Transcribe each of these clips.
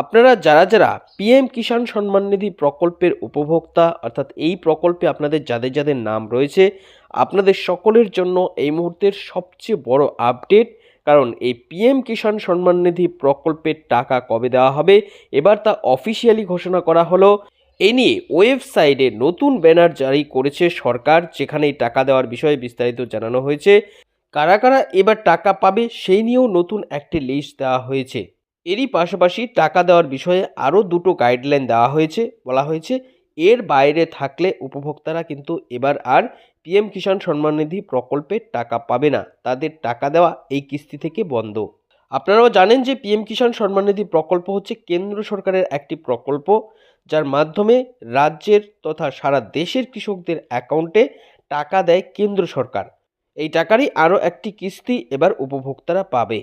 আপনারা যারা যারা পিএম কিষাণ সম্মান নিধি প্রকল্পের উপভোক্তা, অর্থাৎ এই প্রকল্পে আপনাদের যাদের যাদের নাম রয়েছে, আপনাদের সকলের জন্য এই মুহূর্তের সবচেয়ে বড় আপডেট, কারণ এই পিএম কিষাণ সম্মান নিধি প্রকল্পের টাকা কবে দেওয়া হবে? এবার তা অফিসিয়ালি ঘোষণা করা হলো। এ নিয়ে ওয়েবসাইটে নতুন ব্যানার জারি করেছে সরকার যেখানে টাকা দেওয়ার বিষয়ে বিস্তারিত জানানো হয়েছে। কারা কারা এবার টাকা পাবে, সেই নিয়েও নতুন একটি লিস্ট দেওয়া হয়েছে। এরই পাশাপাশি টাকা দেওয়ার বিষয়ে আরও দুটো গাইডলাইন দেওয়া হয়েছে, বলা হয়েছে, এর বাইরে থাকলে উপভোক্তারা কিন্তু এবার আর পিএম কিষাণ সম্মান নিধি প্রকল্পের টাকা পাবে না, তাদের টাকা দেওয়া এই কিস্তি থেকে বন্ধ। আপনারাও জানেন যে পিএম কিষাণ সম্মাননিধি প্রকল্প হচ্ছে কেন্দ্র সরকারের একটি প্রকল্প, যার মাধ্যমে রাজ্যের তথা সারা দেশের কৃষকদের অ্যাকাউন্টে টাকা দেয় কেন্দ্র সরকার। এই টাকারই আরও একটি কিস্তি এবার উপভোক্তারা পাবে।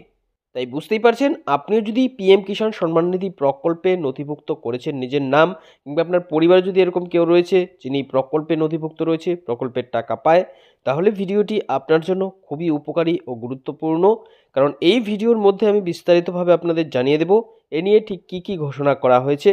তাই বুঝতেই পারছেন, আপনিও যদি পিএম কিষাণ সম্মান নিধি প্রকল্পে নথিভুক্ত করেছেন নিজের নাম কিংবা আপনার পরিবারে যদি এরকম কেউ রয়েছে যিনি প্রকল্পে নথিভুক্ত রয়েছে, প্রকল্পের টাকা পায়, তাহলে ভিডিওটি আপনার জন্য খুবই উপকারী ও গুরুত্বপূর্ণ। কারণ এই ভিডিওর মধ্যে আমি বিস্তারিতভাবে আপনাদের জানিয়ে দেব, এ নিয়ে ঠিক কী কী ঘোষণা করা হয়েছে,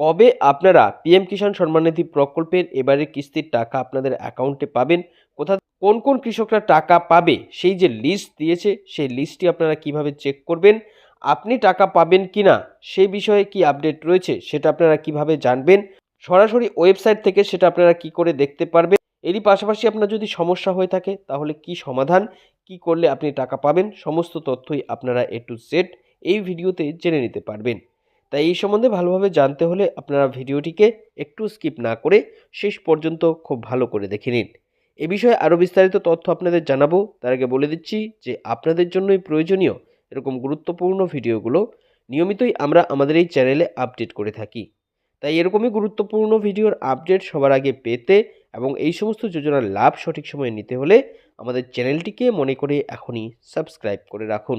কবে আপনারা পিএম কিষাণ সম্মান নিধি প্রকল্পের এবারের কিস্তির টাকা আপনাদের অ্যাকাউন্টে পাবেন, কোথা কোন কোন কৃষকরা টাকা পাবে সেই যে লিস্ট দিয়েছে, সেই লিস্টটি আপনারা কীভাবে চেক করবেন, আপনি টাকা পাবেন কি না সেই বিষয়ে কি আপডেট রয়েছে সেটা আপনারা কীভাবে জানবেন, সরাসরি ওয়েবসাইট থেকে সেটা আপনারা কি করে দেখতে পারবেন, এরই পাশাপাশি আপনার যদি সমস্যা হয়ে থাকে তাহলে কি সমাধান, কি করলে আপনি টাকা পাবেন, সমস্ত তথ্যই আপনারা এ টু জেড এই ভিডিওতে জেনে নিতে পারবেন। তাই এই সম্বন্ধে ভালোভাবে জানতে হলে আপনারা ভিডিওটিকে একটু স্কিপ না করে শেষ পর্যন্ত খুব ভালো করে দেখে নিন। এ বিষয়ে আরও বিস্তারিত তথ্য আপনাদের জানাব। তার আগে বলে দিচ্ছি যে আপনাদের জন্যই প্রয়োজনীয় এরকম গুরুত্বপূর্ণ ভিডিওগুলো নিয়মিতই আমরা আমাদের এই চ্যানেলে আপডেট করে থাকি। তাই এরকমই গুরুত্বপূর্ণ ভিডিওর আপডেট সবার আগে পেতে এবং এই সমস্ত যোজনার লাভ সঠিক সময়ে নিতে হলে আমাদের চ্যানেলটিকে মনে করে এখনই সাবস্ক্রাইব করে রাখুন।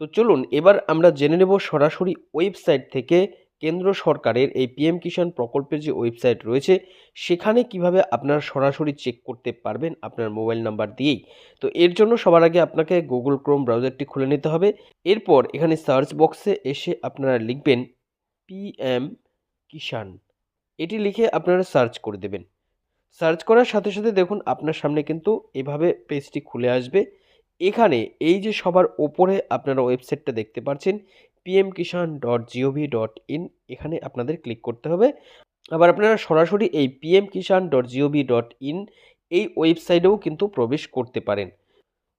তো চলুন, এবার আমরা জেনে নেব সরাসরি ওয়েবসাইট থেকে কেন্দ্র সরকারের এই পিএম কিষাণ প্রকল্পের যে ওয়েবসাইট রয়েছে, সেখানে কীভাবে আপনারা সরাসরি চেক করতে পারবেন আপনার মোবাইল নাম্বার দিয়েই? তো এর জন্য সবার আগে আপনাকে গুগল ক্রোম ব্রাউজারটি খুলে নিতে হবে। এরপর এখানে সার্চ বক্সে এসে আপনারা লিখবেন পিএম কিষাণ। এটি লিখে আপনারা সার্চ করে দেবেন। সার্চ করার সাথে সাথে দেখুন আপনার সামনে কিন্তু এভাবে পেজটি খুলে আসবে। এখানে এই যে সবার ওপরে আপনারা ওয়েবসাইটটা দেখতে পাচ্ছেন PM Kisan dot gov dot in এখানে আপনাদের ক্লিক করতে হবে। আবার আপনারা সরাসরি এই PM Kisan dot gov dot in এই ওয়েবসাইটেও কিন্তু প্রবেশ করতে পারেন।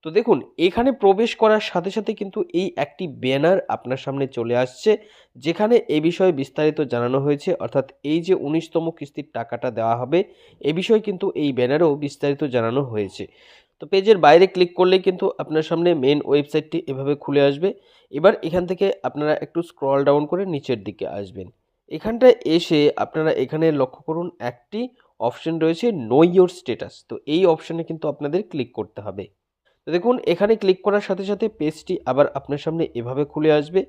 তো দেখুন, এখানে প্রবেশ করার সাথে সাথে কিন্তু এই একটি ব্যানার আপনার সামনে চলে আসছে, যেখানে এ বিষয়ে বিস্তারিত জানানো হয়েছে। অর্থাৎ এই যে উনিশতম কিস্তির টাকাটা দেওয়া হবে, এ বিষয়ে কিন্তু এই ব্যানারেও বিস্তারিত জানানো হয়েছে। তো পেজের বাইরে ক্লিক করলে কিন্তু আপনার সামনে মেন ওয়েবসাইটটি এভাবে খুলে আসবে। এবার এখান থেকে আপনারা একটু স্ক্রল ডাউন করে নিচের দিকে আসবেন। এখানটায় এসে আপনারা এখানে লক্ষ্য করুন একটি অপশন রয়েছে নো ইয়োর স্টেটাস তো এই অপশনে কিন্তু আপনাদের ক্লিক করতে হবে। তো দেখুন, এখানে ক্লিক করার সাথে সাথে পেজটি আবার আপনার সামনে এভাবে খুলে আসবে।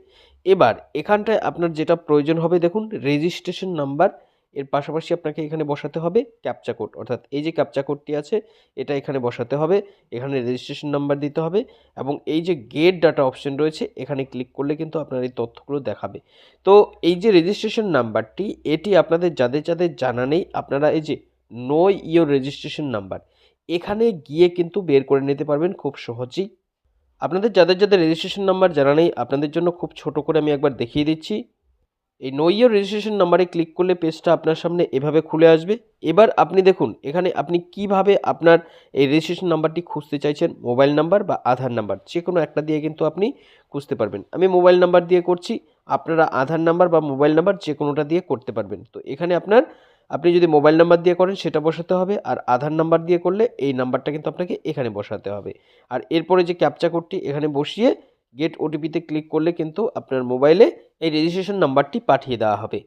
এবার এখানটায় আপনার যেটা প্রয়োজন হবে, দেখুন রেজিস্ট্রেশন নাম্বার এর পাশাপাশি আপনাকে এখানে বসাতে হবে ক্যাপচা কোড অর্থাৎ এই যে ক্যাপচা কোডটি আছে, এটা এখানে বসাতে হবে, এখানে রেজিস্ট্রেশন নাম্বার দিতে হবে এবং এই যে গেট ডাটা অপশন রয়েছে, এখানে ক্লিক করলে কিন্তু আপনার এই তথ্যগুলো দেখাবে। তো এই যে রেজিস্ট্রেশন নাম্বারটি এটি আপনাদের যাদের যাদের জানা নেই, আপনারা এই যে নো ইয়োর রেজিস্ট্রেশন নাম্বার এখানে গিয়ে কিন্তু বের করে নিতে পারবেন খুব সহজেই। আপনাদের যাদের যাদের রেজিস্ট্রেশন নাম্বার জানা নেই, আপনাদের জন্য খুব ছোট করে আমি একবার দেখিয়ে দিচ্ছি। এই নো ইয়োর রেজিস্ট্রেশন নাম্বারে ক্লিক করলে পেজটা আপনার সামনে এভাবে খুলে আসবে। এবার আপনি দেখুন, এখানে আপনি কীভাবে আপনার এই রেজিস্ট্রেশন নাম্বারটি খুঁজতে চাইছেন মোবাইল নাম্বার বা আধার নাম্বার যে কোনো একটা দিয়ে কিন্তু আপনি খুঁজতে পারবেন। আমি মোবাইল নাম্বার দিয়ে করছি, আপনারা আধার নাম্বার বা মোবাইল নাম্বার যে কোনোটা দিয়ে করতে পারবেন। তো এখানে আপনার, আপনি যদি মোবাইল নাম্বার দিয়ে করেন, সেটা বসাতে হবে, আর আধার নাম্বার দিয়ে করলে এই নাম্বারটা কিন্তু আপনাকে এখানে বসাতে হবে। আর এরপরে যে ক্যাপচা কোডটি এখানে বসিয়ে গেট ওটিপিতে ক্লিক করলে কিন্তু আপনার মোবাইলে এই রেজিস্ট্রেশন নাম্বারটি পাঠিয়ে দেওয়া হবে।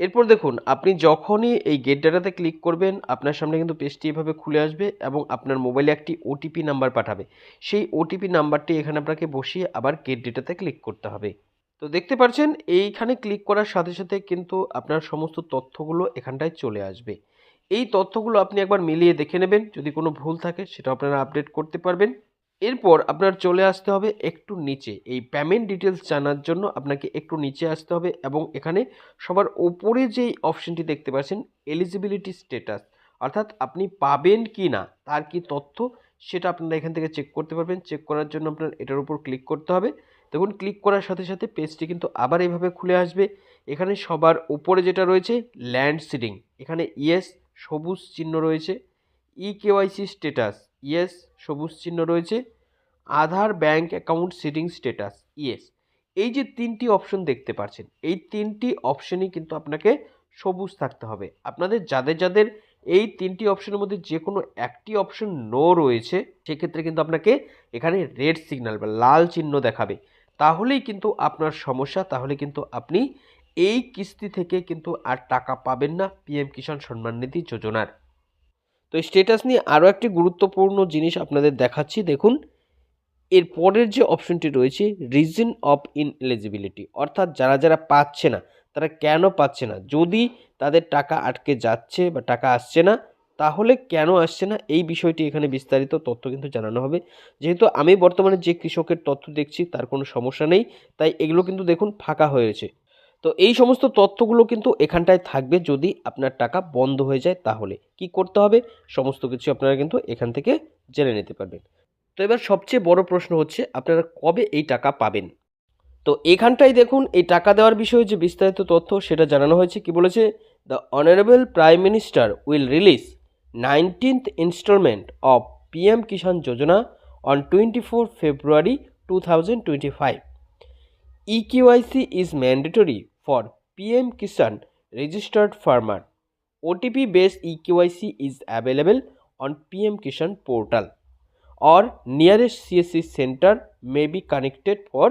এরপর দেখুন, আপনি যখনই এই গেট ডাটাতে ক্লিক করবেন, আপনার সামনে কিন্তু পেজটি এভাবে খুলে আসবে এবং আপনার মোবাইলে একটি ওটিপি নাম্বার পাঠাবে। সেই ওটিপি নাম্বারটি এখানে আপনাকে বসিয়ে আবার গেট ডেটাতে ক্লিক করতে হবে। তো দেখতে পাচ্ছেন, এইখানে ক্লিক করার সাথে সাথে কিন্তু আপনার সমস্ত তথ্যগুলো এখানটায় চলে আসবে। এই তথ্যগুলো আপনি একবার মিলিয়ে দেখে নেবেন। যদি কোনো ভুল থাকে সেটা আপনারা আপডেট করতে পারবেন। এরপর আপনার চলে আসতে হবে একটু নিচে। এই পেমেন্ট ডিটেলস জানার জন্য আপনাকে একটু নিচে আসতে হবে এবং এখানে সবার ওপরে যেই অপশনটি দেখতে পাচ্ছেন এলিজিবিলিটি স্ট্যাটাস অর্থাৎ আপনি পাবেন কি না, তার কি তথ্য, সেটা আপনারা এখান থেকে চেক করতে পারবেন। চেক করার জন্য আপনার এটার উপর ক্লিক করতে হবে। দেখুন ক্লিক করার সাথে সাথে পেজটি কিন্তু আবার এইভাবে খুলে আসবে। এখানে সবার উপরে যেটা রয়েছে ল্যান্ড সিডিং এখানে ইয়েস সবুজ চিহ্ন রয়েছে। ই কেওয়াইসি স্ট্যাটাস ইয়েস সবুজ চিহ্ন রয়েছে। Aadhaar, bank account seeding status, yes. এই যে তিনটি অপশন দেখতে পাচ্ছেন এই তিনটি অপশনই কিন্তু আপনাকে সবুজ থাকতে হবে। আপনাদের যাদের যাদের এই তিনটি অপশনের মধ্যে যে কোনো একটি অপশন নো রয়েছে, সেক্ষেত্রে কিন্তু আপনাকে এখানে রেড সিগন্যাল বা লাল চিহ্ন দেখাবে। তাহলেই কিন্তু আপনার সমস্যা, তাহলে কিন্তু আপনি এই কিস্তি থেকে কিন্তু আর টাকা পাবেন না পিএম কিষাণ সম্মান নিধি যোজনার। তো স্টেটাস নিয়ে আরও একটি গুরুত্বপূর্ণ জিনিস আপনাদের দেখাচ্ছি। দেখুন এর পরের যে অপশনটি রয়েছে রিজন অফ ইনএলিজিবিলিটি অর্থাৎ যারা যারা পাচ্ছে না, তারা কেন পাচ্ছে না? যদি তাদের টাকা আটকে যাচ্ছে বা টাকা আসছে না, তাহলে কেন আসছে না? এই বিষয়টি এখানে বিস্তারিত তথ্য কিন্তু জানানো হবে। যেহেতু আমি বর্তমানে যে কৃষকের তথ্য দেখছি, তার কোনো সমস্যা নেই, তাই এগুলো কিন্তু দেখুন ফাঁকা হয়েছে তো এই সমস্ত তথ্যগুলো কিন্তু এখানটায় থাকবে যদি আপনার টাকা বন্ধ হয়ে যায় তাহলে। কি করতে হবে? সমস্ত কিছু আপনারা কিন্তু এখান থেকে জেনে নিতে পারবেন। তো এবার সবচেয়ে বড় প্রশ্ন হচ্ছে, আপনারা কবে এই টাকা পাবেন? তো এখানটায় দেখুন, এই টাকা দেওয়ার বিষয়ে যে বিস্তারিত তথ্য, সেটা জানানো হয়েছে। কি বলেছে? The honourable prime minister will release nineteenth instalment of PM Kisan Yojana on twenty four February two thousand twenty five eKYC is mandatory for PM Kisan registered farmer. OTP based eKYC is available on PM Kishan portal. Or nearest CSC center may be connected for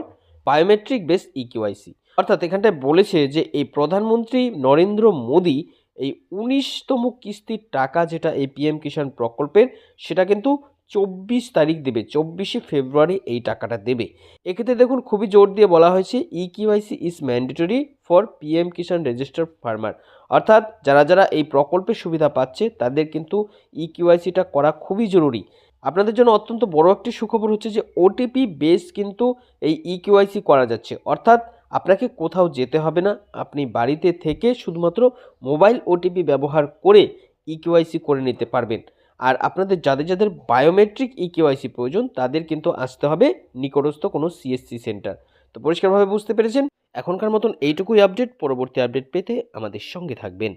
biometric based eKYC অর্থাৎ এখানটায় বলেছে যে এই প্রধানমন্ত্রী নরেন্দ্র মোদী এই উনিশতম কিস্তির টাকা যেটা এই পিএম কিষাণ প্রকল্পের, সেটা কিন্তু চব্বিশ তারিখ দেবে, চব্বিশে ফেব্রুয়ারি এই টাকাটা দেবে। এক্ষেত্রে দেখুন, খুবই জোর দিয়ে বলা হয়েছে e KYC is mandatory for PM Kisan register farmer অর্থাৎ যারা যারা এই প্রকল্পের সুবিধা পাচ্ছে, তাদের কিন্তু ই কিউআইসিটা করা খুবই জরুরি। আপনাদের জন্য অত্যন্ত বড় একটি সুখবর হচ্ছে যে ওটিপি বেস কিন্তু এই ই কিউআইসি করা যাচ্ছে। অর্থাৎ আপনাকে কোথাও যেতে হবে না। আপনি বাড়িতে থেকে শুধুমাত্র মোবাইল ওটিপি ব্যবহার করে ই কিউআইসি করে নিতে পারবেন। আর আপনাদের যাদের যাদের বায়োমেট্রিক ই কেওয়াইসি প্রয়োজন, তাদের কিন্তু আসতে হবে নিকটস্থ কোনো সিএসসি সেন্টার তো পরিষ্কারভাবে বুঝতে পেরেছেন? এখনকার মতন এইটুকুই আপডেট পরবর্তী আপডেট পেতে আমাদের সঙ্গে থাকবেন।